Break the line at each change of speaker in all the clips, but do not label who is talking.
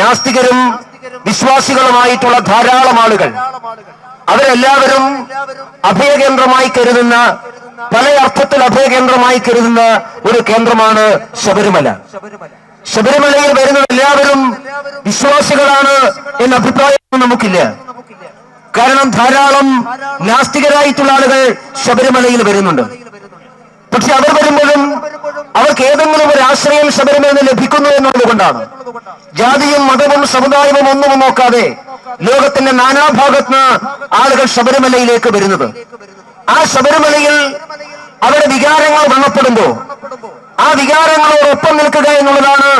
നാസ്തികരും വിശ്വാസികളുമായിട്ടുള്ള ധാരാളം ആളുകൾ. അവരെല്ലാവരും അഭയകേന്ദ്രമായി കരുതുന്ന പല അർത്ഥത്തിൽ അഭയകേന്ദ്രമായി കരുതുന്ന ഒരു കേന്ദ്രമാണ് ശബരിമല. ശബരിമലയിൽ വരുന്ന എല്ലാവരും വിശ്വാസികളാണ് എന്ന അഭിപ്രായം നമുക്കില്ല. കാരണം ധാരാളം നാസ്തികരായിട്ടുള്ള ആളുകൾ ശബരിമലയിൽ വരുന്നുണ്ട്. പക്ഷെ അവർ വരുമ്പോഴും അവർക്ക് ഏതെങ്കിലും ഒരു ആശ്രയം ശബരിമല ലഭിക്കുന്നു എന്നുള്ളതുകൊണ്ടാണ് ജാതിയും മതവും സമുദായവും ഒന്നും നോക്കാതെ ലോകത്തിന്റെ നാനാഭാഗത്ത് ആളുകൾ ശബരിമലയിലേക്ക് വരുന്നത്. ആ ശബരിമലയിൽ അവരുടെ വികാരങ്ങൾ വ്രണപ്പെടുമ്പോ ആ വികാരങ്ങളോടൊപ്പം നിൽക്കുക എന്നുള്ളതാണ്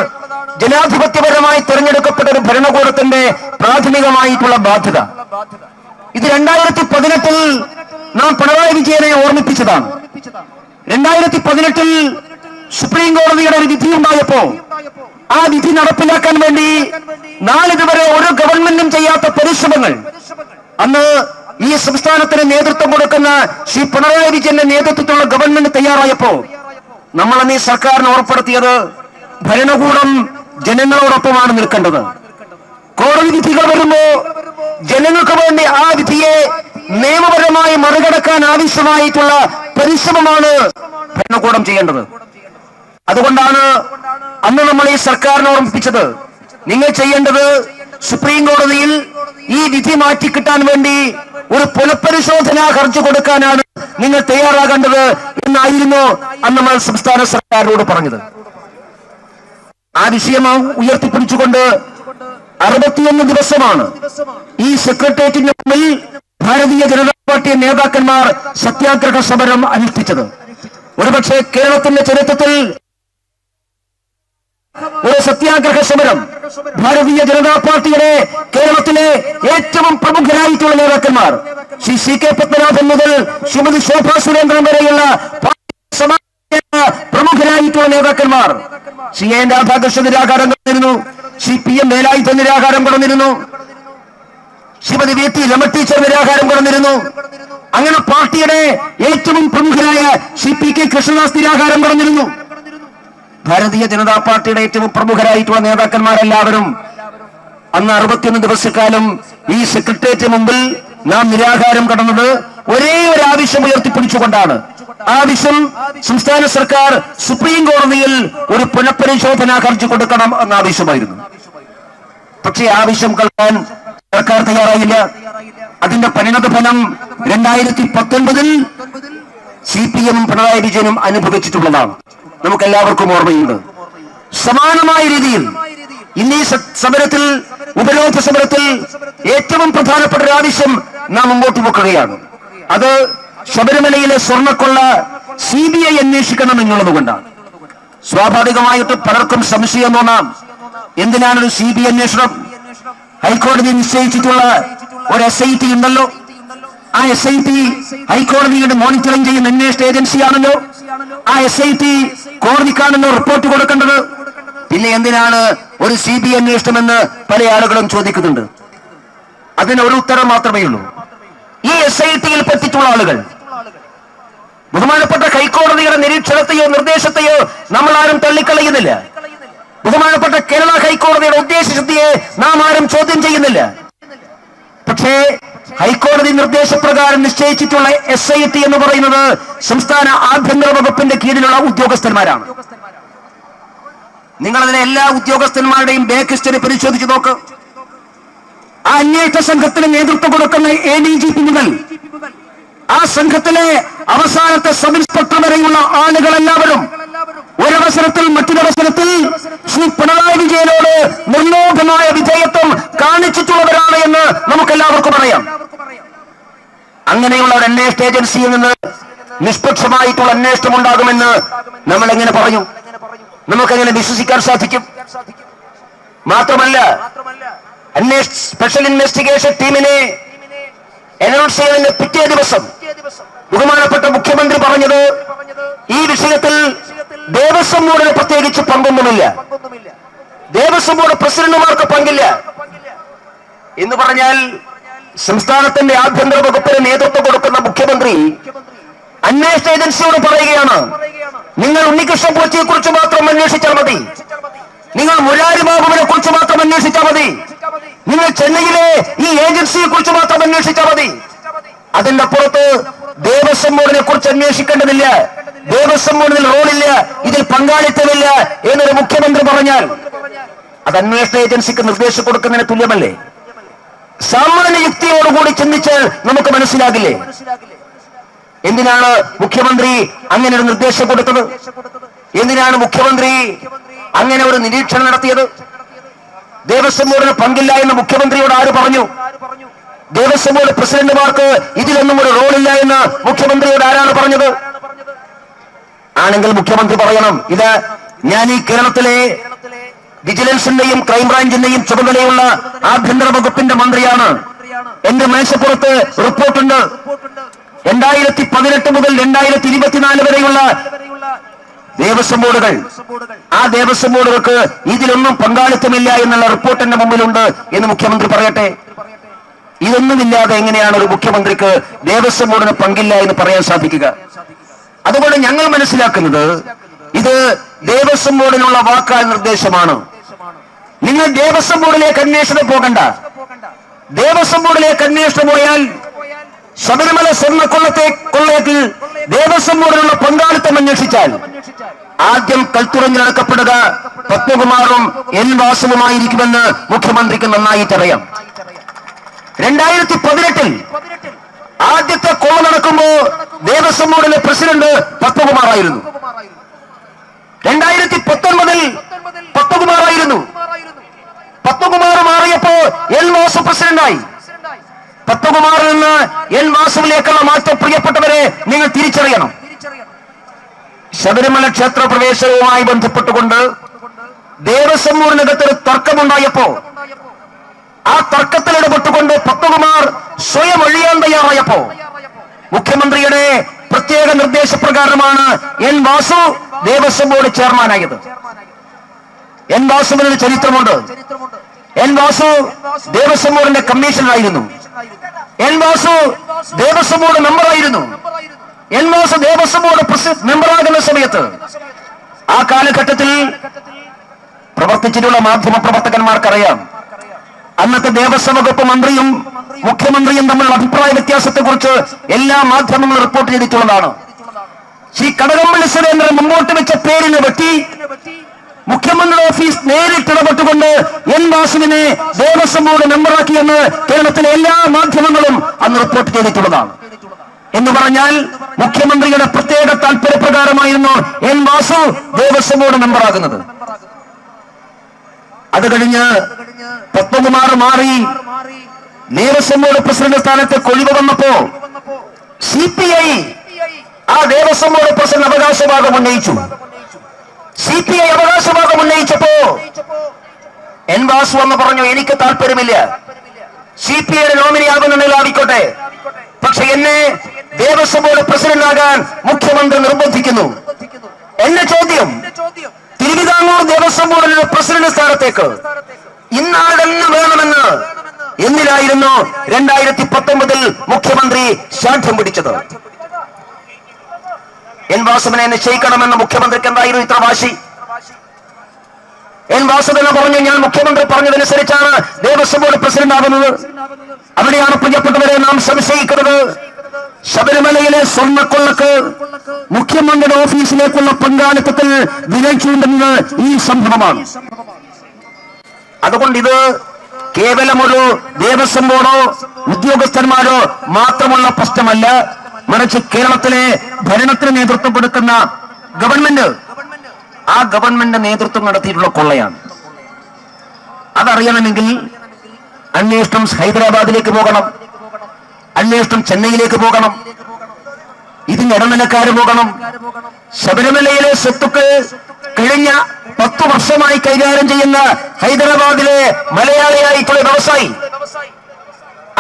ജനാധിപത്യപരമായി തിരഞ്ഞെടുക്കപ്പെട്ട ഒരു ഭരണകൂടത്തിന്റെ പ്രാഥമികമായിട്ടുള്ള ബാധ്യത. ഇത് രണ്ടായിരത്തി പതിനെട്ടിൽ നാം പിണറായി വിജയനെ ഓർമ്മിപ്പിച്ചതാണ്. രണ്ടായിരത്തി പതിനെട്ടിൽ സുപ്രീം കോടതിയുടെ ഒരു വിധി ഉണ്ടായപ്പോ ആ വിധി നടപ്പിലാക്കാൻ വേണ്ടി നാളിതുവരെ ഒരു ഗവൺമെന്റും ചെയ്യാത്ത പരിശ്രമങ്ങൾ. അന്ന് ഈ സംസ്ഥാനത്തിന് നേതൃത്വം കൊടുക്കുന്ന ശ്രീ പിണറായി വിജയന്റെ നേതൃത്വത്തിലുള്ള ഗവൺമെന്റ് തയ്യാറായപ്പോ നമ്മൾ അന്ന് ഈ സർക്കാരിന് ഉറപ്പെടുത്തിയത് ഭരണകൂടം ജനങ്ങളോടൊപ്പമാണ് നിൽക്കേണ്ടത്. കോടതി വിധികൾ വരുമ്പോ ജനങ്ങൾക്ക് വേണ്ടി ആ വിധിയെ നിയമപരമായി മറികടക്കാൻ ആവശ്യമായിട്ടുള്ള പരിശ്രമമാണ് ഭരണകൂടം ചെയ്യേണ്ടത്. അതുകൊണ്ടാണ് അന്ന് നമ്മൾ ഈ സർക്കാരിനെ ഓർമ്മിപ്പിച്ചത്. നിങ്ങൾ ചെയ്യേണ്ടത് സുപ്രീം കോടതിയിൽ ഈ വിധി മാറ്റി കിട്ടാൻ വേണ്ടി ഒരു പുനഃപരിശോധനാ ഹർജി കൊടുക്കാനാണ് നിങ്ങൾ തയ്യാറാകേണ്ടത് എന്നായിരുന്നു അന്ന് നമ്മൾ സംസ്ഥാന സർക്കാരിനോട് പറഞ്ഞത്. ആ വിഷയം ഉയർത്തിപ്പിടിച്ചുകൊണ്ട് അറുപത്തിയൊന്ന് ദിവസമാണ് ഈ സെക്രട്ടേറിയറ്റിന്റെ മുമ്പിൽ ഭാരതീയ ജനതാ പാർട്ടി നേതാക്കന്മാർ സത്യാഗ്രഹ സമരം അനുഷ്ഠിച്ചത്. ഒരുപക്ഷെ കേരളത്തിന്റെ ചരിത്രത്തിൽ ഒരു സത്യാഗ്രഹ സമരം ഭാരതീയ ജനതാ പാർട്ടിയുടെ കേരളത്തിലെ ഏറ്റവും പ്രമുഖരായിട്ടുള്ള നേതാക്കന്മാർ. ശ്രീ സി കെ പത്മനാഭൻ മുതൽ ശ്രീമതി ശോഭാ സുരേന്ദ്രൻ വരെയുള്ള പ്രമുഖരായിട്ടുള്ള നേതാക്കന്മാർ. ശ്രീ എൻ രാധാകൃഷ്ണൻ നിരാകാരം കടന്നിരുന്നു. ശ്രീ പി. എം. വേലായുധ നിരാകാരം കടന്നിരുന്നു. Shrimati V T Rama teacher നിരാഹാരം കടന്നിരുന്നു അങ്ങനെ പാർട്ടിയുടെ ഏറ്റവും പ്രമുഖരായ ശ്രീ പി കെ കൃഷ്ണദാസ് നിരാഹാരം കടന്നിരുന്നു ഭാരതീയ ജനതാ പാർട്ടിയുടെ ഏറ്റവും പ്രമുഖരായിട്ടുള്ള നേതാക്കന്മാരെല്ലാവരും അന്ന് അറുപത്തിയൊന്ന് ദിവസക്കാലം ഈ സെക്രട്ടേറിയറ്റ് മുമ്പിൽ നാം നിരാഹാരം കടന്നത് ഒരേ ഒരു ആവശ്യം ഉയർത്തിപ്പിടിച്ചുകൊണ്ടാണ്. ആവശ്യം സംസ്ഥാന സർക്കാർ സുപ്രീം കോടതിയിൽ ഒരു പുനഃപരിശോധനാ ഹർജി കൊടുക്കണം എന്ന ആവശ്യമായിരുന്നു. പക്ഷേ ആവശ്യം കേൾക്കാൻ സർക്കാർ തയ്യാറായില്ല. അതിന്റെ പരിണത ഫലം രണ്ടായിരത്തി പത്തൊൻപതിൽ സി പി എം പിണറായി വിജയനും അനുഭവിച്ചിട്ടുള്ളതാണ്. നമുക്ക് എല്ലാവർക്കും ഓർമ്മയുണ്ട്. സമാനമായ രീതിയിൽ ഇന്ന് ഈ സമരത്തിൽ ഉപരോധ സമരത്തിൽ ഏറ്റവും പ്രധാനപ്പെട്ട ഒരു ആവശ്യം നാം മുമ്പോട്ട് വെക്കുകയാണ്. അത് ശബരിമലയിലെ സ്വർണക്കൊള്ള സി ബി ഐ അന്വേഷിക്കണം എന്നുള്ളത് കൊണ്ടാണ്. സ്വാഭാവികമായിട്ട് പലർക്കും സംശയം തോന്നാം. എന്തിനാണ് ഒരു സി ബി അന്വേഷണം? ഹൈക്കോടതി നിശ്ചയിച്ചിട്ടുള്ള ഒരു എസ് ഐ ടി ഉണ്ടല്ലോ. ആ എസ് ഐ ടി ഹൈക്കോടതിയുടെ മോണിറ്ററിംഗ് ചെയ്യുന്ന അന്വേഷണ ഏജൻസിയാണല്ലോ. ആ എസ് ഐ ടി കോടതിക്കാണല്ലോ റിപ്പോർട്ട് കൊടുക്കേണ്ടത്. പിന്നെ എന്തിനാണ് ഒരു സി ബി അന്വേഷണമെന്ന് പല ആളുകളും ചോദിക്കുന്നുണ്ട്. അതിന് ഒരു ഉത്തരം മാത്രമേ ഉള്ളൂ. ഈ എസ് ഐ ടിയിൽ പറ്റിയിട്ടുള്ള ആളുകൾ ബഹുമാനപ്പെട്ട ഹൈക്കോടതിയുടെ നിരീക്ഷണത്തെയോ നിർദ്ദേശത്തെയോ നമ്മൾ ആരും തള്ളിക്കളയുന്നില്ല. ബഹുമാനപ്പെട്ട കേരള ഹൈക്കോടതിയുടെ ഉദ്ദേശശുദ്ധിയെ നാം ആരും ചോദ്യം ചെയ്യുന്നില്ല. പക്ഷേ ഹൈക്കോടതി നിർദ്ദേശപ്രകാരം നിശ്ചയിച്ചിട്ടുള്ള എസ് ഐ ടി എന്ന് പറയുന്നത് സംസ്ഥാന ആഭ്യന്തര വകുപ്പിന്റെ കീഴിലുള്ള ഉദ്യോഗസ്ഥന്മാരാണ്. നിങ്ങൾ അതിനെ എല്ലാ ഉദ്യോഗസ്ഥന്മാരുടെയും ബാക്ക് ഹിസ്റ്ററി പരിശോധിച്ച് നോക്ക്. ആ അന്വേഷണ സംഘത്തിന് നേതൃത്വം കൊടുക്കുന്ന എ ഡി ജി പി മുതൽ ആ സംഘത്തിലെ അവസാനത്തെ സബ് ഇൻസ്പെക്ടർ വരെയുള്ള ആളുകളെല്ലാവരും ഒരവസരത്തിൽ മറ്റൊരവസരത്തിൽ ശ്രീ പിണറായി വിജയനോട് നിർലോഭമായ വിജയത്വം കാണിച്ചിട്ടുള്ളവരാണ് എന്ന് നമുക്കെല്ലാവർക്കും അറിയാം. അങ്ങനെയുള്ള ഒരു അന്വേഷണ ഏജൻസിയിൽ നിന്ന് നിഷ്പക്ഷമായിട്ടുള്ള അന്വേഷണം ഉണ്ടാകുമെന്ന് നമ്മൾ എങ്ങനെ പറഞ്ഞു നമുക്കെങ്ങനെ വിശ്വസിക്കാൻ സാധിക്കും? മാത്രമല്ല സ്പെഷ്യൽ ഇൻവെസ്റ്റിഗേഷൻ ടീമിനെ അനൗൺസ് ചെയ്തതിന്റെ പിറ്റേ ദിവസം ബഹുമാനപ്പെട്ട മുഖ്യമന്ത്രി പറഞ്ഞത് ഈ വിഷയത്തിൽ ദേവസ്വം ബോർഡിന് പ്രത്യേകിച്ച് പങ്കൊന്നുമില്ല. ദേവസ്വം ബോർഡ് പ്രസിഡന്റുമാർക്ക് പങ്കില്ല. എന്ന് പറഞ്ഞാൽ സംസ്ഥാനത്തിന്റെ ആഭ്യന്തര വകുപ്പിന് നേതൃത്വം കൊടുക്കുന്ന മുഖ്യമന്ത്രി അന്വേഷണ ഏജൻസിയോട് പറയുകയാണ്. നിങ്ങൾ ഉണ്ണികൃഷ്ണൻ പൂച്ചയെ കുറിച്ച് മാത്രം അന്വേഷിച്ചാൽ മതി. നിങ്ങൾ മുരാരി ബാബുവിനെ കുറിച്ച് മാത്രം അന്വേഷിച്ചാൽ മതി. നിങ്ങൾ ചെന്നൈയിലെ ഈ ഏജൻസിയെ കുറിച്ച് മാത്രം അന്വേഷിച്ചാൽ മതി. അതിന്റെ അപ്പുറത്ത് ദേവസ്വം ബോർഡിനെ കുറിച്ച് അന്വേഷിക്കേണ്ടതില്ല. ദേവസ്വം ബോർഡിൽ റോളില്ല ഇതിൽ പങ്കാളിത്തമില്ല എന്നൊരു മുഖ്യമന്ത്രി പറഞ്ഞാൽ അത് അന്വേഷണ ഏജൻസിക്ക് നിർദ്ദേശം കൊടുക്കുന്നതിന് തുല്യമല്ലേ? സാമാന്യ യുക്തിയോടുകൂടി ചിന്തിച്ചാൽ നമുക്ക് മനസ്സിലാകില്ലേ? എന്തിനാണ് മുഖ്യമന്ത്രി അങ്ങനെ ഒരു നിർദ്ദേശം കൊടുത്തത്? എന്തിനാണ് മുഖ്യമന്ത്രി അങ്ങനെ ഒരു നിരീക്ഷണം നടത്തിയത്? ദേവസ്വം ബോർഡിന് പങ്കില്ല എന്ന് മുഖ്യമന്ത്രിയോട് ആര് പറഞ്ഞു? ദേവസ്വം ബോർഡ് പ്രസിഡന്റുമാർക്ക് ഇതിലൊന്നും ഒരു റോളില്ല എന്ന് മുഖ്യമന്ത്രിയോട് ആരാണ് പറഞ്ഞത്? ആണെങ്കിൽ മുഖ്യമന്ത്രി പറയണം ഇത് ഞാൻ ഈ കേരളത്തിലെ വിജിലൻസിന്റെയും ക്രൈംബ്രാഞ്ചിന്റെയും ചുമതലയുള്ള ആഭ്യന്തര വകുപ്പിന്റെ മന്ത്രിയാണ്. എന്റെ മേശപ്പുറത്ത് റിപ്പോർട്ടുണ്ട്. രണ്ടായിരത്തി പതിനെട്ട് മുതൽ രണ്ടായിരത്തി ഇരുപത്തിനാല് വരെയുള്ള ദേവസ്വം ബോർഡുകൾ. ആ ദേവസ്വം ബോർഡുകൾക്ക് ഇതിലൊന്നും പങ്കാളിത്തമില്ല എന്നുള്ള റിപ്പോർട്ട് എന്റെ മുമ്പിലുണ്ട് എന്ന് മുഖ്യമന്ത്രി പറയട്ടെ. ഇതൊന്നുമില്ലാതെ എങ്ങനെയാണ് ഒരു മുഖ്യമന്ത്രിക്ക് ദേവസ്വം ബോർഡിന് പങ്കില്ല എന്ന് പറയാൻ സാധിക്കുക? അതുകൊണ്ട് ഞങ്ങൾ മനസ്സിലാക്കുന്നത് ഇത് ദേവസ്വം ബോർഡിനുള്ള വാക്കാൽ നിർദ്ദേശമാണ്. നിങ്ങൾ ദേവസ്വം ബോർഡിലേക്ക് അന്വേഷണം പോകണ്ട. ദേവസ്വം ബോർഡിലേക്ക് അന്വേഷണം പോയാൽ ശബരിമല സ്വർണക്കൊള്ളത്തെ കൊള്ളയത്തിൽ ദേവസ്വം ബോർഡിനുള്ള പങ്കാളിത്തം അന്വേഷിച്ചാൽ ആദ്യം കൽത്തുറഞ്ഞ് നടക്കപ്പെടുക. പത്മകുമാറും എൻ വാസുവുമായിരിക്കുമെന്ന് മുഖ്യമന്ത്രിക്ക് നന്നായിട്ടറിയാം രണ്ടായിരത്തി പതിനെട്ടിൽ ആദ്യത്തെ കോൾ നടക്കുമ്പോ ദേവസ്വം ബോർഡിലെ പ്രസിഡന്റ് പത്മകുമാറായിരുന്നു രണ്ടായിരത്തി പത്തൊൻപതിൽ പത്മകുമാറായിരുന്നു പത്മകുമാർ മാറിയപ്പോ എൻ വാസു പ്രസിഡന്റായി. പത്മകുമാറിൽ നിന്ന് എൻ വാസുവിലേക്കുള്ള മാറ്റം പ്രിയപ്പെട്ടവരെ നിങ്ങൾ തിരിച്ചറിയണം. ശബരിമല ക്ഷേത്ര പ്രവേശനവുമായി ബന്ധപ്പെട്ടുകൊണ്ട് ദേവസ്വം ബോർഡിനകത്ത് തർക്കമുണ്ടായപ്പോ ആ തർക്കത്തിൽ ഇടപെട്ടുകൊണ്ട് പത്മകുമാർ സ്വയം ഒഴിയാൻ തയ്യാറായപ്പോ മുഖ്യമന്ത്രിയുടെ പ്രത്യേക നിർദ്ദേശപ്രകാരമാണ് എൻ വാസു ദേവസ്വം ബോർഡ് ചെയർമാനായത്. എൻ വാസുവിന് ചരിത്രമുണ്ട്. എൻ വാസു ദേവസ്വം ബോർഡിന്റെ കമ്മീഷണറായിരുന്നു. എൻ വാസു ദേവസ്വം ബോർഡ് മെമ്പറായിരുന്നു. എൻ വാസു ദേവസ്വം ബോർഡ് മെമ്പറാകുന്ന സമയത്ത് ആ കാലഘട്ടത്തിൽ പ്രവർത്തിച്ചിട്ടുള്ള മാധ്യമ പ്രവർത്തകന്മാർക്കറിയാം അന്നത്തെ ദേവസ്വം വകുപ്പ് മന്ത്രിയും മുഖ്യമന്ത്രിയും തമ്മിലുള്ള അഭിപ്രായ വ്യത്യാസത്തെ കുറിച്ച് എല്ലാ മാധ്യമങ്ങളും റിപ്പോർട്ട് ചെയ്തിട്ടുള്ളതാണ്. ശ്രീ കടകംപള്ളി സുരേന്ദ്രൻ മുമ്പോട്ട് വെച്ച പേരിനെ പറ്റി മുഖ്യമന്ത്രി ഓഫീസ് നേരിട്ട് ഇടപെട്ടുകൊണ്ട് എൻ വാസുവിനെ ദേവസ്വം ബോർഡ് മെമ്പറാക്കിയെന്ന് കേരളത്തിലെ എല്ലാ മാധ്യമങ്ങളും അന്ന് റിപ്പോർട്ട് ചെയ്തിട്ടുള്ളതാണ്. എന്ന് പറഞ്ഞാൽ മുഖ്യമന്ത്രിയുടെ പ്രത്യേക താല്പര്യപ്രകാരമായിരുന്നു എൻ വാസു ദേവസ്വം ബോർഡ് മെമ്പറാകുന്നത്. അത് കഴിഞ്ഞ് പത്മകുമാർ മാറി. ദേവസ്വം പ്രസിഡന്റ് സ്ഥാനത്ത് കൊഴിവ് വന്നപ്പോ സി പി ഐ ആ ദേവസ്വം ബോർഡ് പ്രസിഡന്റ് അവകാശവാദം ഉന്നയിച്ചു. സി പി ഐ അവകാശവാദം ഉന്നയിച്ചപ്പോ എൻ വാസു എന്ന് പറഞ്ഞു എനിക്ക് താല്പര്യമില്ല. സി പി ഐയുടെ നോമിനി ആകുന്നുണ്ടെങ്കിൽ ആയിക്കോട്ടെ പക്ഷെ എന്നെ ദേവസ്വം ബോർഡ് പ്രസിഡന്റ് ആകാൻ മുഖ്യമന്ത്രി നിർബന്ധിക്കുന്നു എന്റെ ചോദ്യം തിരുവിതാംകൂർ ദേവസ്വം ബോർഡിലെ പ്രസിഡന്റ് സ്ഥാനത്തേക്ക് ഇന്നാൾ തന്നെ വേണമെന്ന് എന്നിലായിരുന്നു രണ്ടായിരത്തി പത്തൊമ്പതിൽ മുഖ്യമന്ത്രി ശാഠ്യം പിടിച്ചത്. എൻ വാസുവിനെ നിശ്ചയിക്കണമെന്ന് മുഖ്യമന്ത്രിക്ക് എന്തായിരുന്നു ഇത്ര വാശി? എൻ വാസുദന പറഞ്ഞു ഞാൻ മുഖ്യമന്ത്രി പറഞ്ഞതനുസരിച്ചാണ് ദേവസ്വം ബോർഡ് പ്രസിഡന്റ് ആകുന്നത്. അവിടെയാണ് പ്രിയപ്പെട്ടവരെ നാം സംശയിക്കുന്നത്. ശബരിമലയിലെ സ്വർണക്കൊള്ളക്ക് മുഖ്യമന്ത്രിയുടെ ഓഫീസിലേക്കുള്ള പങ്കാളിത്തത്തിൽ വിരൽ ഈ സംഭവമാണ്. അതുകൊണ്ട് ഇത് കേവലം ഒരു ദേവസ്വം ബോർഡോ ഉദ്യോഗസ്ഥന്മാരോ മാത്രമുള്ള പ്രശ്നമല്ല മറിച്ച് കേരളത്തിലെ ഭരണത്തിന് നേതൃത്വം കൊടുക്കുന്ന ഗവൺമെന്റ്. ആ ഗവൺമെന്റ് നേതൃത്വം നടത്തിയിട്ടുള്ള കൊള്ളയാണ്. അതറിയണമെങ്കിൽ അന്വേഷണം ഹൈദരാബാദിലേക്ക് പോകണം. അന്വേഷണം ചെന്നൈയിലേക്ക് പോകണം. ഇതിന് ഇടനിലക്കാര് പോകണം. ശബരിമലയിലെ സ്വത്തുക്കൾ കഴിഞ്ഞ പത്തു വർഷമായി കൈകാര്യം ചെയ്യുന്ന ഹൈദരാബാദിലെ മലയാളിയായിട്ടുള്ള വ്യവസായി.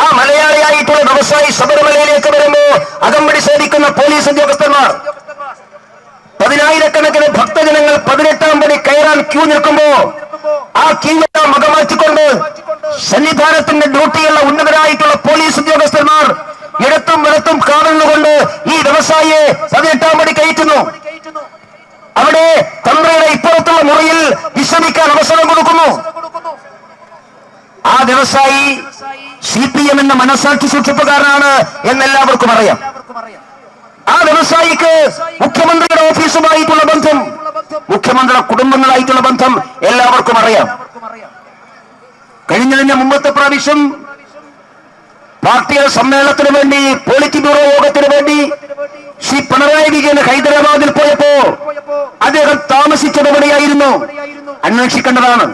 ആ മലയാളിയായിട്ടുള്ള വ്യവസായി ശബരിമലയിലേക്ക് വരുമ്പോ അകമ്പടി സേവിക്കുന്ന പോലീസ് ഉദ്യോഗസ്ഥന്മാർ. പതിനായിരക്കണക്കിന് ഭക്തജനങ്ങൾ പതിനെട്ടാം പടി കയറാൻ ക്യൂ നിൽക്കുമ്പോ ആ ക്യൂ മകമാറ്റിക്കൊണ്ട് സന്നിധാനത്തിന്റെ ഡ്യൂട്ടിയുള്ള ഉന്നതരായിട്ടുള്ള പോലീസ് ഉദ്യോഗസ്ഥന്മാർ ഇടത്തും വിടത്തും കാണുന്നുകൊണ്ട് ഈ വ്യവസായിയെ പതിനെട്ടാം പടി കയറ്റുന്നു അവിടെ തന്ത്രയുടെ ഇപ്പുറത്തുള്ള മുറിയിൽ വിശ്രമിക്കാൻ അവസരം കൊടുക്കുന്നു വ്യവസായി സി പി എം എന്ന മനസ്സാക്ഷി സൂക്ഷിപ്പുകാരനാണ് എന്നെല്ലാവർക്കും അറിയാം. ആ വ്യവസായിക്ക് മുഖ്യമന്ത്രിയുടെ ഓഫീസുമായിട്ടുള്ള ബന്ധം മുഖ്യമന്ത്രിയുടെ കുടുംബങ്ങളായിട്ടുള്ള ബന്ധം എല്ലാവർക്കും അറിയാം. കഴിഞ്ഞതിന്റെ മുമ്പത്തെ പ്രാവശ്യം പാർട്ടിയുടെ സമ്മേളനത്തിന് വേണ്ടി പോളിറ്റ് ബ്യൂറോ യോഗത്തിന് വേണ്ടി ശ്രീ പിണറായി വിജയൻ ഹൈദരാബാദിൽ പോയപ്പോ അദ്ദേഹം താമസിച്ചത് എവിടെയായിരുന്നു അന്വേഷിക്കേണ്ടതാണ്.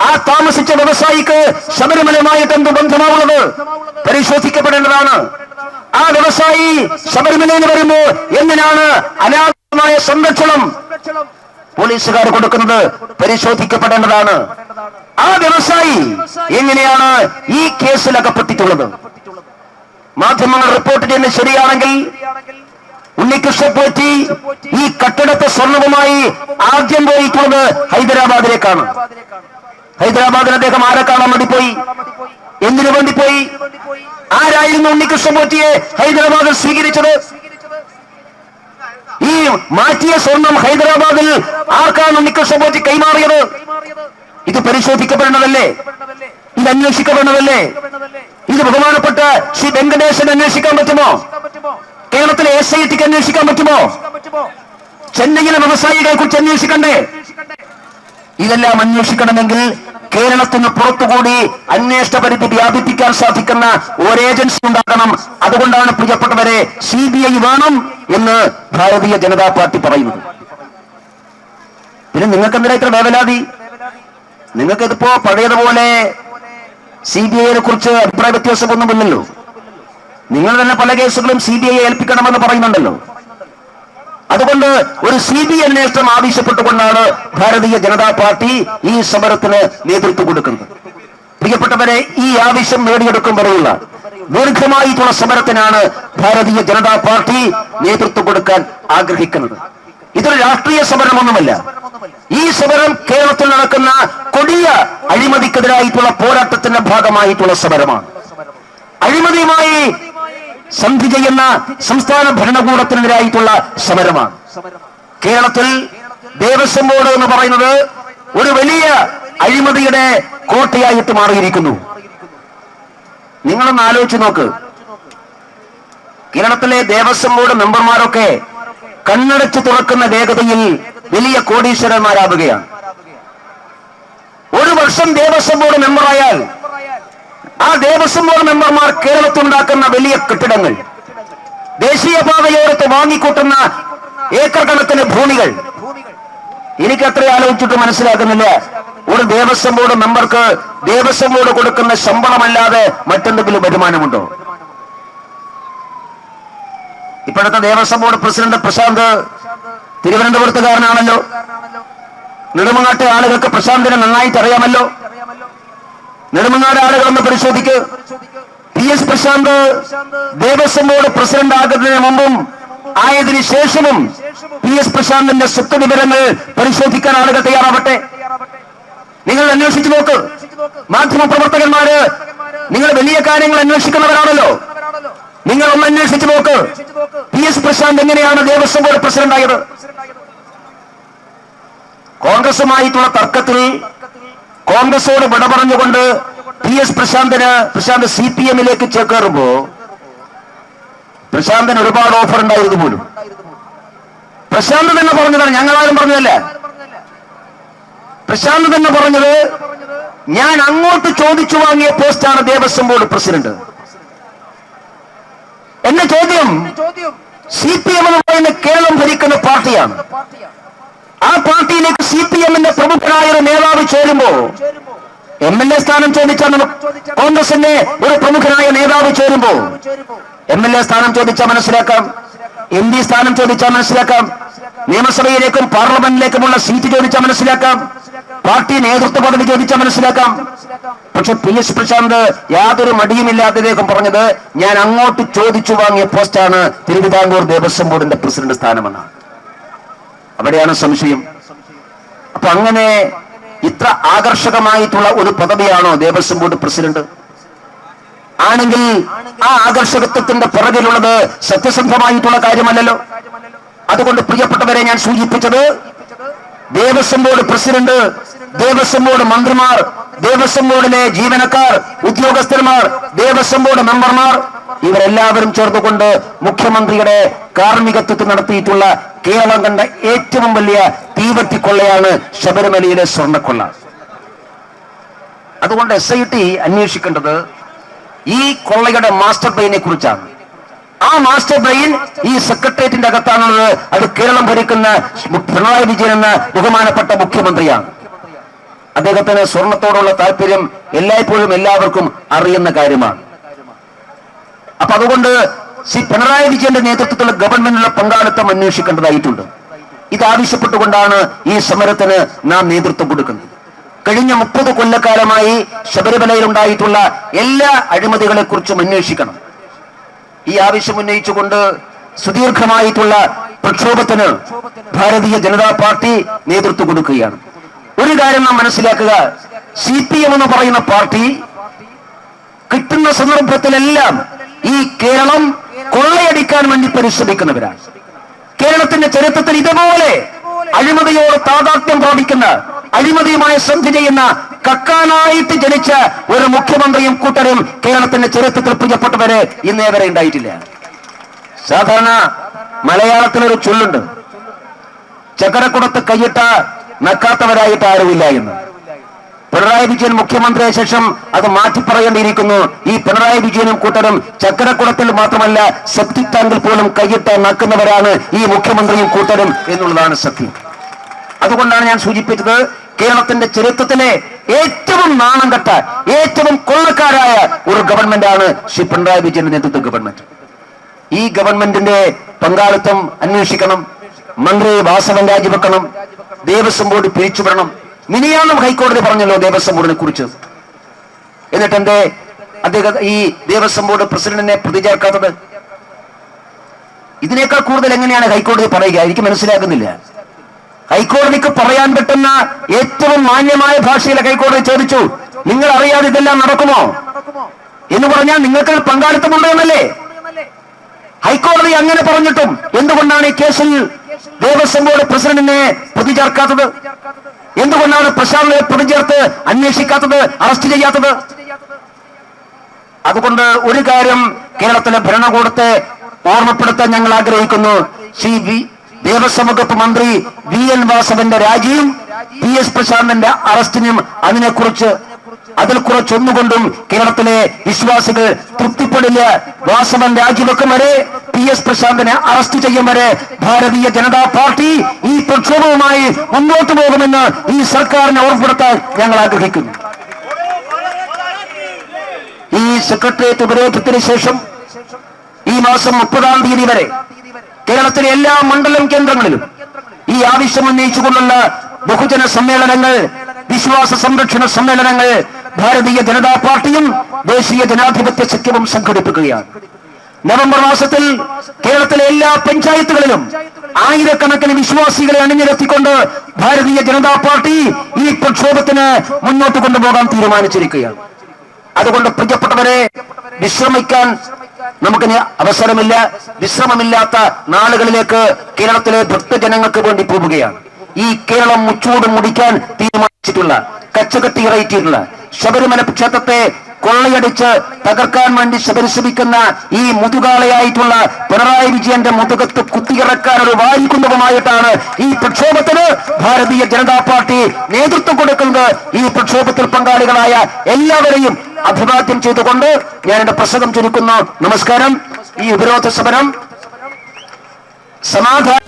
ആ താമസിച്ച വ്യവസായിക്ക് ശബരിമലയുമായിട്ട് എന്ത് ബന്ധമാവുള്ളത് പരിശോധിക്കപ്പെടേണ്ടതാണ്. ആ വ്യവസായി ശബരിമലയിൽ വരുമ്പോ എന്തിനാണ് അനാഥമായ സംരക്ഷണം? പോലീസുകാർ കൊടുക്കുന്നത് പരിശോധിക്കപ്പെടേണ്ടതാണ്. ആ വ്യവസായി എങ്ങനെയാണ് ഈ കേസിൽ അകപ്പെട്ടിട്ടുള്ളത് മാധ്യമങ്ങൾ റിപ്പോർട്ട് ചെയ്യുന്നത് ശരിയാണെങ്കിൽ ഉണ്ണികൃഷ്ണ പോറ്റി ഈ കെട്ടിടത്തെ സ്വർണവുമായി ആദ്യം പോയിട്ടുള്ളത് ഹൈദരാബാദിലേക്കാണ്. ഹൈദരാബാദിൽ അദ്ദേഹം ആരെ കാണാൻ വേണ്ടി പോയി? എന്തിനു വേണ്ടി പോയി? ആരായിരുന്നു ഉണ്ണികൃഷ്ണ പോറ്റിയെ ഹൈദരാബാദിൽ സ്വീകരിച്ചത്? ഈ മാറ്റിയ സ്വർണം ഹൈദരാബാദിൽ ആർക്കാണ് ഉണ്ണികൃഷ്ണ പോറ്റി കൈമാറിയത്? ഇത് പരിശോധിക്കപ്പെടേണ്ടതല്ലേ? ഇത് അന്വേഷിക്കപ്പെടേണ്ടതല്ലേ? ഇത് ബഹുമാനപ്പെട്ട ശ്രീ വെങ്കടേശൻ അന്വേഷിക്കാൻ പറ്റുമോ? കേരളത്തിലെ എസ് ഐ ടിക്ക് അന്വേഷിക്കാൻ പറ്റുമോ? ചെന്നൈയിലെ വ്യവസായികളെ കുറിച്ച് അന്വേഷിക്കണ്ടേ? ഇതെല്ലാം അന്വേഷിക്കണമെങ്കിൽ കേരളത്തിന് പുറത്തുകൂടി അന്വേഷണ പരിധി വ്യാപിപ്പിക്കാൻ സാധിക്കുന്ന ഒരു ഏജൻസി ഉണ്ടാക്കണം അതുകൊണ്ടാണ് പ്രിയപ്പെട്ടവരെ സി ബി ഐ വേണം എന്ന് ഭാരതീയ ജനതാ പാർട്ടി പറയുന്നത്. പിന്നെ നിങ്ങൾക്ക് എന്തിനാ ഇത്ര വേവലാതി? നിങ്ങൾക്ക് ഇതിപ്പോ പഴയതുപോലെ സി ബി ഐയെ കുറിച്ച് അഭിപ്രായ വ്യത്യാസമൊന്നുമില്ലല്ലോ. നിങ്ങൾ തന്നെ പല കേസുകളും സി ബി ഐ ഏൽപ്പിക്കണമെന്ന് പറയുന്നുണ്ടല്ലോ. അതുകൊണ്ട് ഒരു സി ബി അന്വേഷണം ആവശ്യപ്പെട്ടുകൊണ്ടാണ് ഭാരതീയ ജനതാ പാർട്ടി ഈ സമരത്തിന് നേതൃത്വം കൊടുക്കുന്നത്. പ്രിയപ്പെട്ടവരെ ഈ ആവശ്യം നേടിയെടുക്കും വരെയുള്ള ദീർഘമായിട്ടുള്ള സമരത്തിനാണ് ഭാരതീയ ജനതാ പാർട്ടി നേതൃത്വം കൊടുക്കാൻ ആഗ്രഹിക്കുന്നത്. ഇതൊരു രാഷ്ട്രീയ സമരമൊന്നുമല്ല. ഈ സമരം കേരളത്തിൽ നടക്കുന്ന കൊടിയ അഴിമതിക്കെതിരായിട്ടുള്ള പോരാട്ടത്തിന്റെ ഭാഗമായിട്ടുള്ള സമരമാണ്. അഴിമതിയുമായി സന്ധി ചെയ്യുന്ന സംസ്ഥാന ഭരണകൂടത്തിനെതിരായിട്ടുള്ള സമരമാണ്. കേരളത്തിൽ ദേവസ്വം ബോർഡ് എന്ന് പറയുന്നത് ഒരു വലിയ അഴിമതിയുടെ കോട്ടയായിട്ട് മാറിയിരിക്കുന്നു. നിങ്ങളൊന്ന് ആലോചിച്ച് നോക്ക്. കേരളത്തിലെ ദേവസ്വം ബോർഡ് മെമ്പർമാരൊക്കെ കണ്ണടച്ച് തുറക്കുന്ന വേഗതയിൽ വലിയ കോടീശ്വരന്മാരാവുകയാണ് ഒരു വർഷം ദേവസ്വം ബോർഡ് മെമ്പറായാൽ ആ ദേവസ്വം ബോർഡ് മെമ്പർമാർ കേരളത്തിൽ ഉണ്ടാക്കുന്ന വലിയ കെട്ടിടങ്ങൾ. ദേശീയപാതയോരത്ത് വാങ്ങിക്കൂട്ടുന്ന ഏക്കർ കണക്കിന് ഭൂമികൾ. എനിക്ക് അത്ര ആലോചിച്ചിട്ട് മനസ്സിലാക്കുന്നില്ല ഒരു ദേവസ്വം ബോർഡ് മെമ്പർക്ക് ദേവസ്വം ബോർഡ് കൊടുക്കുന്ന ശമ്പളമല്ലാതെ മറ്റെന്തെങ്കിലും വരുമാനമുണ്ടോ? ഇപ്പോഴത്തെ ദേവസ്വം ബോർഡ് പ്രസിഡന്റ് പ്രശാന്ത് തിരുവനന്തപുരത്തുകാരനാണല്ലോ. നെടുമങ്ങാട്ടെ ആളുകൾക്ക് പ്രശാന്തിനെ നന്നായിട്ട് അറിയാമല്ലോ നെടുമങ്ങാട് ആളുകളൊന്ന് പരിശോധിക്ക്. P S Prashanth Devaswom board president ആകുന്നതിന് മുമ്പും ആയതിനു ശേഷവും പി എസ് പ്രശാന്തിന്റെ സ്വത്ത് വിവരങ്ങൾ പരിശോധിക്കാൻ ആളുകൾ തയ്യാറാവട്ടെ. നിങ്ങൾ അന്വേഷിച്ചു നോക്ക്. മാധ്യമ പ്രവർത്തകന്മാര് നിങ്ങൾ വലിയ കാര്യങ്ങൾ അന്വേഷിക്കുന്നവരാണല്ലോ. നിങ്ങൾ ഒന്ന് അന്വേഷിച്ചു നോക്ക്. പി എസ് പ്രശാന്ത് എങ്ങനെയാണ് ദേവസ്വം ബോർഡ് പ്രസിഡന്റ് ആയത് കോൺഗ്രസുമായിട്ടുള്ള തർക്കത്തിൽ കോൺഗ്രസോട് വിട പറഞ്ഞുകൊണ്ട് പി എസ് പ്രശാന്തിന് പ്രശാന്ത് സി പി എമ്മിലേക്ക് ചേക്കേറുമ്പോ പ്രശാന്തിന് ഒരുപാട് ഓഫർ ഉണ്ടായിരുന്നു പോലും. പ്രശാന്ത് തന്നെ പറഞ്ഞതാണ് ആരും പറഞ്ഞതല്ല. പ്രശാന്ത് തന്നെ പറഞ്ഞത് ഞാൻ അങ്ങോട്ട് ചോദിച്ചു വാങ്ങിയ പോസ്റ്റാണ് ദേവസ്വം ബോർഡ് പ്രസിഡന്റ്. എന്റെ ചോദ്യം സി പി എം എന്ന് പറയുന്ന കേരളം ഭരിക്കുന്ന പാർട്ടിയാണ്. ആ പാർട്ടിയിലേക്ക് സി പി എമ്മിന്റെ പ്രമുഖനായ ഒരു നേതാവ് ചേരുമ്പോ എം എൽ എ സ്ഥാനം ചോദിച്ചാൽ കോൺഗ്രസിന്റെ ഒരു പ്രമുഖനായ നേതാവ് ചേരുമ്പോ എം എൽ എ സ്ഥാനം ചോദിച്ചാൽ മനസ്സിലാക്കാം. എം പി സ്ഥാനം ചോദിച്ചാൽ മനസ്സിലാക്കാം. നിയമസഭയിലേക്കും പാർലമെന്റിലേക്കുമുള്ള സീറ്റ് ചോദിച്ചാൽ മനസ്സിലാക്കാം. പാർട്ടി നേതൃത്വ പദവി ചോദിച്ചാൽ മനസ്സിലാക്കാം. പക്ഷെ പി എസ് പ്രശാന്ത് യാതൊരു മടിയുമില്ലാത്തതേക്കും പറഞ്ഞത് ഞാൻ അങ്ങോട്ട് ചോദിച്ചു വാങ്ങിയ പോസ്റ്റാണ് തിരുവിതാംകൂർ ദേവസ്വം ബോർഡിന്റെ പ്രസിഡന്റ് സ്ഥാനമെന്നാണ്. അവിടെയാണ് സംശയം. അപ്പൊ അങ്ങനെ ഇത്ര ആകർഷകമായിട്ടുള്ള ഒരു പദവിയാണോ ദേവസ്വം ബോർഡ് പ്രസിഡന്റ്? ആണെങ്കിൽ ആ ആകർഷകത്വത്തിന്റെ പുറകിലുള്ളത് സത്യസന്ധമായിട്ടുള്ള കാര്യമല്ലല്ലോ. അതുകൊണ്ട് പ്രിയപ്പെട്ടവരെ ഞാൻ സൂചിപ്പിച്ചത് Devaswom board president Devaswom board മന്ത്രിമാർ ദേവസ്വം ബോർഡിലെ ജീവനക്കാർ ഉദ്യോഗസ്ഥന്മാർ ദേവസ്വം ബോർഡ് മെമ്പർമാർ ഇവരെല്ലാവരും ചേർന്നുകൊണ്ട് മുഖ്യമന്ത്രിയുടെ കാർമ്മികത്വത്തിൽ നടത്തിയിട്ടുള്ള കേരളം കണ്ട ഏറ്റവും വലിയ തീവറ്റിക്കൊള്ളയാണ് ശബരിമലയിലെ സ്വർണക്കൊള്ള. അതുകൊണ്ട് എസ് ഐ ടി അന്വേഷിക്കേണ്ടത് ഈ കൊള്ളയുടെ മാസ്റ്റർ ബ്രെയിനെ കുറിച്ചാണ്. ആ മാസ്റ്റർ ബ്രെയിൻ ഈ സെക്രട്ടേറിയറ്റിന്റെ അകത്താണുള്ളത്. അത് കേരളം ഭരിക്കുന്ന പിണറായി വിജയൻ എന്ന ബഹുമാനപ്പെട്ട മുഖ്യമന്ത്രിയാണ്. അദ്ദേഹത്തിന് സ്വർണത്തോടുള്ള താല്പര്യം എല്ലായ്പ്പോഴും എല്ലാവർക്കും അറിയുന്ന കാര്യമാണ്. അപ്പൊ അതുകൊണ്ട് ശ്രീ പിണറായി വിജയന്റെ നേതൃത്വത്തിലുള്ള ഗവൺമെന്റിനുള്ള പങ്കാളിത്തം അന്വേഷിക്കേണ്ടതായിട്ടുണ്ട്. ഇത് ആവശ്യപ്പെട്ടുകൊണ്ടാണ് ഈ സമരത്തിന് നാം നേതൃത്വം കൊടുക്കുന്നത്. കഴിഞ്ഞ മുപ്പത് കൊല്ലക്കാലമായി ശബരിമലയിൽ ഉണ്ടായിട്ടുള്ള എല്ലാ അഴിമതികളെ കുറിച്ചും അന്വേഷിക്കണം. ഈ ആവശ്യം ഉന്നയിച്ചുകൊണ്ട് സുദീർഘമായിട്ടുള്ള പ്രക്ഷോഭത്തിന് ഭാരതീയ ജനതാ പാർട്ടി നേതൃത്വം കൊടുക്കുകയാണ്. ഒരു കാര്യം നാം മനസ്സിലാക്കുക. സി പി എം എന്ന് പറയുന്ന പാർട്ടി കിട്ടുന്ന സന്ദർഭത്തിലെല്ലാം ഈ കേരളം കൊള്ളയടിക്കാൻ വേണ്ടി പരിശ്രമിക്കുന്നവരാണ്. കേരളത്തിന്റെ ചരിത്രത്തിൽ ഇതുപോലെ അഴിമതിയോട് താതാത്മ്യം പ്രാപിക്കുന്ന അഴിമതിയുമായി ശ്രദ്ധ ചെയ്യുന്ന കക്കാനായിട്ട് ജനിച്ച ഒരു മുഖ്യമന്ത്രിയും കൂട്ടരും കേരളത്തിന്റെ ചരിത്രത്തിൽ പ്രിയപ്പെട്ടവരെ ഇന്നേ വരെ ഉണ്ടായിട്ടില്ല. സാധാരണ മലയാളത്തിലൊരു ചൊല്ലുണ്ട്. ചക്കരക്കുടത്ത് കൈയിട്ട നക്കാത്തവരായിട്ട് ആരുമില്ല എന്ന്. പിണറായി വിജയൻ മുഖ്യമന്ത്രിയായ ശേഷം അത് മാറ്റി പറയേണ്ടിയിരിക്കുന്നു. ഈ പിണറായി വിജയനും കൂട്ടരും ചക്കരക്കുളത്തിൽ മാത്രമല്ല സെപ്റ്റിക് ടാങ്കിൽ പോലും കൈയിട്ട് നക്കുന്നവരാണ് ഈ മുഖ്യമന്ത്രിയും കൂട്ടരും എന്നുള്ളതാണ് സത്യം. അതുകൊണ്ടാണ് ഞാൻ സൂചിപ്പിച്ചത് കേരളത്തിന്റെ ചരിത്രത്തിലെ ഏറ്റവും നാണം കെട്ട ഏറ്റവും കൊള്ളക്കാരായ ഒരു ഗവൺമെന്റാണ് ശ്രീ പിണറായി വിജയന്റെ നേതൃത്വ ഗവൺമെന്റ്. ഈ ഗവൺമെന്റിന്റെ പങ്കാളിത്തം അന്വേഷിക്കണം മന്ത്രി വാസവൻ രാജിവെക്കണം ദേവസ്വം ബോർഡ് പിരിച്ചുവിടണം മിനിയാന്നും ഹൈക്കോടതി പറഞ്ഞല്ലോ ദേവസ്വം ബോർഡിനെ കുറിച്ച്. എന്നിട്ട് എന്തേ അദ്ദേഹം ഈ ദേവസ്വം ബോർഡ് പ്രസിഡന്റിനെ പ്രതി ചേർക്കാത്തത് ഇതിനേക്കാൾ കൂടുതൽ എങ്ങനെയാണ് ഹൈക്കോടതി പറയുക? എനിക്ക് മനസ്സിലാകുന്നില്ല. ഹൈക്കോടതിക്ക് പറയാൻ പറ്റുന്ന ഏറ്റവും മാന്യമായ ഭാഷയിൽ ഹൈക്കോടതി ചോദിച്ചു നിങ്ങൾ അറിയാതെ ഇതെല്ലാം നടക്കുമോ? എന്ന് പറഞ്ഞാൽ നിങ്ങൾക്ക് പങ്കാളിത്തമുണ്ടോ എന്നല്ലേ? ഹൈക്കോടതി അങ്ങനെ പറഞ്ഞിട്ടും എന്തുകൊണ്ടാണ് ഈ കേസിൽ ദേവസ്വം ബോർഡ് പ്രസിഡന്റിനെ പ്രതി ചേർക്കാത്തത് എന്തുകൊണ്ടാണ് പ്രശാന്തിനെ പ്രതി ചേർത്ത് അന്വേഷിക്കാത്തത് അറസ്റ്റ് ചെയ്യാത്തത്? അതുകൊണ്ട് ഒരു കാര്യം കേരളത്തിലെ ഭരണകൂടത്തെ ഓർമ്മപ്പെടുത്താൻ ഞങ്ങൾ ആഗ്രഹിക്കുന്നു. ശ്രീ വി ദേവസ്വം വകുപ്പ് മന്ത്രി വി എൻ വാസവന്റെ രാജിയും പി എസ് പ്രശാന്തന്റെ അറസ്റ്റിനും അതിനെക്കുറിച്ച് അതിൽ കുറച്ചൊന്നുകൊണ്ടും കേരളത്തിലെ വിശ്വാസികൾ തൃപ്തിപ്പെടില്ല. വാസവൻ രാജിവെക്കും വരെ പി എസ് പ്രശാന്തിനെ അറസ്റ്റ് ചെയ്യും വരെ ഭാരതീയ ജനതാ പാർട്ടി ഈ പ്രക്ഷോഭവുമായി മുന്നോട്ട് പോകുമെന്ന് ഈ സർക്കാരിനെ ഓർമ്മപ്പെടുത്താൻ ഞങ്ങൾ ആഗ്രഹിക്കുന്നു. ഈ സെക്രട്ടേറിയറ്റ് ഉപരോധത്തിന് ശേഷം ഈ മാസം മുപ്പതാം തീയതി വരെ കേരളത്തിലെ എല്ലാ മണ്ഡലം കേന്ദ്രങ്ങളിലും ഈ ആവശ്യം ഉന്നയിച്ചുകൊണ്ടുള്ള ബഹുജന സമ്മേളനങ്ങൾ വിശ്വാസ സംരക്ഷണ സമ്മേളനങ്ങൾ ഭാരതീയ ജനതാ പാർട്ടിയും ദേശീയ ജനാധിപത്യ സഖ്യവും സംഘടിപ്പിക്കുകയാണ്. നവംബർ മാസത്തിൽ കേരളത്തിലെ എല്ലാ പഞ്ചായത്തുകളിലും ആയിരക്കണക്കിന് വിശ്വാസികളെ അണിനിരത്തിക്കൊണ്ട് ഭാരതീയ ജനതാ പാർട്ടി ഈ പ്രക്ഷോഭത്തിന് മുന്നോട്ട് കൊണ്ടുപോകാൻ തീരുമാനിച്ചിരിക്കുകയാണ്. അതുകൊണ്ട് പ്രിയപ്പെട്ടവരെ വിശ്രമിക്കാൻ നമുക്കിനി അവസരമില്ല. വിശ്രമമില്ലാത്ത നാളുകളിലേക്ക് കേരളത്തിലെ ഭക്തജനങ്ങൾക്ക് വേണ്ടി പോവുകയാണ് ഈ കേരളം മുച്ചൂട് മുടിക്കാൻ തീരുമാനിച്ചിട്ടുള്ള കച്ചകെട്ടി ഇറയിട്ടിട്ടുള്ള ശബരിമല ക്ഷേത്രത്തെ കൊള്ളയടിച്ച് തകർക്കാൻ വേണ്ടി ശബരിശ്രമിക്കുന്ന ഈ മുതുകാളയായിട്ടുള്ള പിണറായി വിജയന്റെ മുതുകത്ത് കുത്തിയിറക്കാൻ ഒരു വാരിക്കുന്നതുമായിട്ടാണ് ഈ പ്രക്ഷോഭത്തിന് ഭാരതീയ ജനതാ പാർട്ടി നേതൃത്വം കൊടുക്കുന്നത്. ഈ പ്രക്ഷോഭത്തിൽ പങ്കാളികളായ എല്ലാവരെയും അഭിവാദ്യം ചെയ്തുകൊണ്ട് ഞാൻ എന്റെ പ്രസംഗം ചുരുക്കുന്നു. നമസ്കാരം. ഈ ഉപരോധ സമരം സമാധാന